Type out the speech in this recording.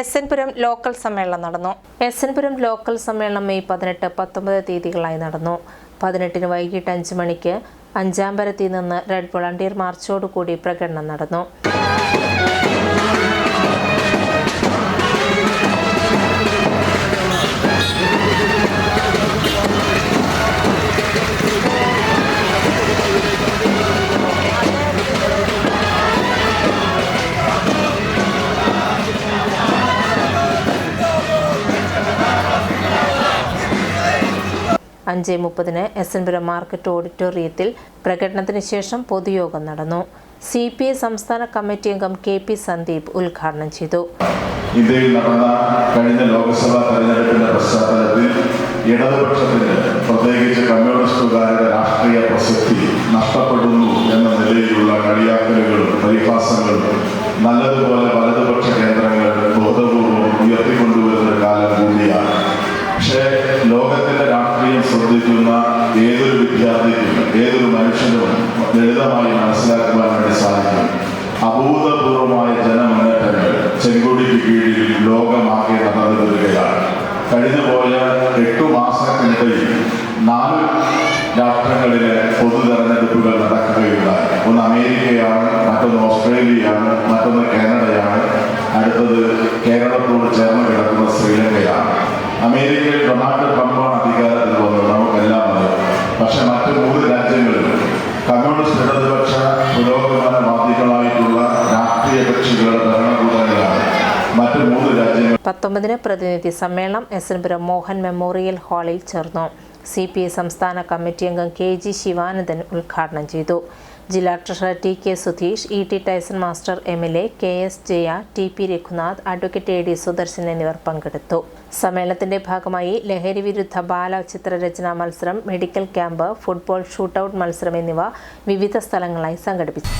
S N Puram local സമ്മേളനം നടന്നു. S N Puram local സമ്മേളനം മെയ് പതിനെട്ട് പത്തൊമ്പത് തീയതികളായി നടന്നു. പതിനെട്ടിന് വൈകിട്ട് അഞ്ച് മണിക്ക് അഞ്ചാമ്പരത്തിൽ നിന്ന് റെഡ് വോളണ്ടിയർ മാർച്ചോടുകൂടി പ്രകടനം നടന്നു. അഞ്ച് മുപ്പതിന് എസ് എൻ പുരം മാർക്കറ്റ് ഓഡിറ്റോറിയത്തിൽ പ്രകടനത്തിന് ശേഷം പൊതുയോഗം നടന്നു. സി പി ഐ സംസ്ഥാന കമ്മിറ്റി അംഗം കെ പി സന്ദീപ് ഉദ്ഘാടനം ചെയ്തു. ഇന്ത്യയിൽ നടന്ന കഴിഞ്ഞ ലോക്സഭാ തെരഞ്ഞെടുപ്പിന്റെ പശ്ചാത്തലത്തിൽ ഇടതുപക്ഷത്തിന് പ്രത്യേകിച്ച് കമ്മ്യൂണിസ്റ്റുകാരുടെ രാഷ്ട്രീയ പ്രസക്തി നഷ്ടപ്പെടുന്നു എന്ന നിലയിലുള്ള കളിയാക്കലുകളും പരിഹാസങ്ങളും നല്ലതുപോലെ വലതുപക്ഷ കേന്ദ്രങ്ങൾ ബോധപൂർവം ഉയർത്തിക്കൊണ്ടുവരുന്ന കാലം കൂടിയാണ്. പക്ഷേ ലോകത്തിന്റെ രാഷ്ട്രീയം ശ്രദ്ധിക്കുന്ന ഏതൊരു വിദ്യാർത്ഥിക്കും ഏതൊരു മനുഷ്യനും ലളിതമായി മനസ്സിലാക്കുവാൻ വേണ്ടി സാധിക്കും. അഭൂതപൂർവമായ ജനമുന്നേറ്റങ്ങൾ ചെങ്കൊടിക്ക് കീഴിൽ ലോകമാകെ നടന്നു വരികയാണ് കഴിഞ്ഞു പോയ എട്ടു മാസത്തിനിടയിൽ നാല് രാഷ്ട്രങ്ങളിലെ പൊതു തെരഞ്ഞെടുപ്പുകൾ നടക്കുകയുണ്ടായി. ഒന്ന് അമേരിക്കയാണ് മറ്റൊന്ന് ഓസ്ട്രേലിയയാണ് മറ്റൊന്ന് പക്ഷെ മറ്റു മൂന്ന് രാജ്യങ്ങളിൽ കമ്മ്യൂണിസ്റ്റ് ഇടതുപക്ഷ പുരോഗമനവാദികളായിട്ടുള്ള രാഷ്ട്രീയ കക്ഷികളുടെ ഭരണകൂടങ്ങളാണ് മറ്റു മൂന്ന് രാജ്യങ്ങൾ. പത്തൊമ്പതിന് പ്രതിനിധി സമ്മേളനം S N Puram Mohan memorial ഹാളിൽ ചേർന്നു. സി പി ഐ സംസ്ഥാന കമ്മിറ്റി അംഗം കെ ജി ശിവാനന്ദൻ ഉദ്ഘാടനം ചെയ്തു. ജില്ലാ treasurer T K Sudheesh E T Tyson master M L A K S Jaya T P Raghunath advocate A D Sudarshan എന്നിവർ പങ്കെടുത്തു. സമ്മേളനത്തിന്റെ ഭാഗമായി ലഹരി വിരുദ്ധ ബാല ചിത്രരചനാ മത്സരം മെഡിക്കൽ ക്യാമ്പ് ഫുട്ബോൾ ഷൂട്ടൌട്ട് മത്സരം എന്നിവ വിവിധ സ്ഥലങ്ങളായി സംഘടിപ്പിച്ചു.